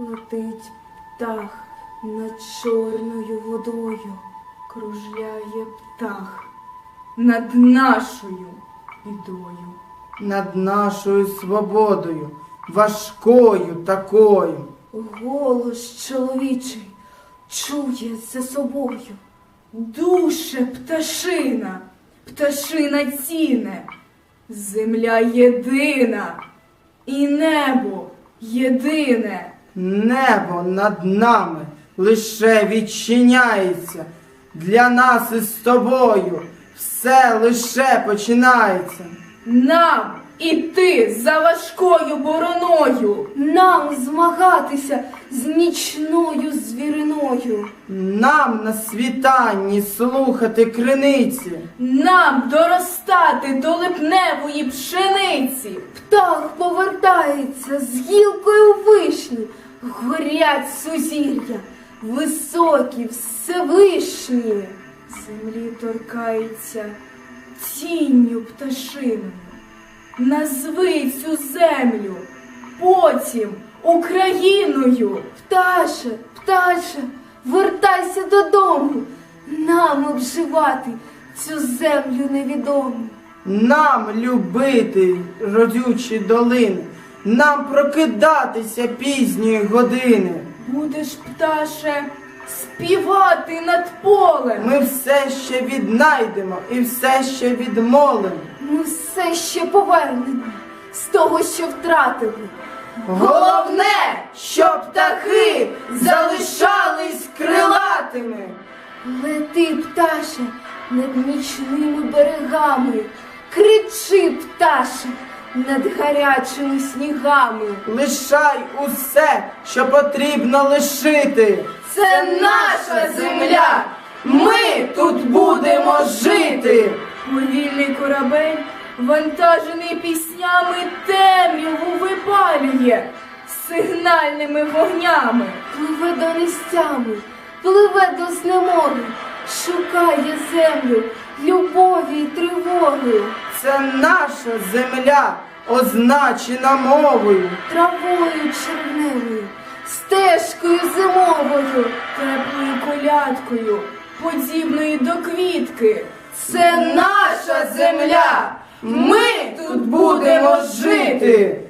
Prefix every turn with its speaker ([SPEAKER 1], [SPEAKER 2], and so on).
[SPEAKER 1] Летить птах над чорною водою, кружляє птах над нашою бідою.
[SPEAKER 2] над нашою свободою, важкою такою.
[SPEAKER 1] Голос чоловічий чує за собою. Душе пташина, пташина ціне, земля єдина і небо єдине.
[SPEAKER 2] Небо над нами лише відчиняється. Для нас із тобою все лише починається.
[SPEAKER 1] Нам іти за важкою бороною, нам змагатися з нічною звіриною,
[SPEAKER 2] Нам на світанні слухати криниці.
[SPEAKER 1] нам доростати до липневої пшениці. Птах повертається з гілкою вишні, горять сузір'я, високі, всевишні. Землі торкається тінню пташиною. Назви цю землю, потім Україною. Пташе, пташе, вертайся додому, нам обживати цю землю невідому.
[SPEAKER 2] Нам любити родючі долини, нам прокидатися пізньої години.
[SPEAKER 1] Будеш, пташе, співати над полем.
[SPEAKER 2] Ми все ще віднайдемо і все ще відмолимо.
[SPEAKER 1] Ми все ще повернемо з того, що втратили.
[SPEAKER 2] Головне, щоб птахи залишались крилатими.
[SPEAKER 1] Лети, пташе, над нічними берегами, кричи, пташе, над гарячими снігами.
[SPEAKER 2] Лишай усе, що потрібно лишити.
[SPEAKER 1] Це наша земля,
[SPEAKER 2] Ми тут будемо жити.
[SPEAKER 1] Повільний корабель, вантажений піснями, темряву випалює сигнальними вогнями. Пливе до нестями, пливе до знемоги, шукає землю, любові й тривоги,
[SPEAKER 2] Це наша земля, означена мовою.
[SPEAKER 1] травою червневою, стежкою зимовою, теплою колядкою, подібною до квітки.
[SPEAKER 2] Це наша земля. Ми тут будемо жити.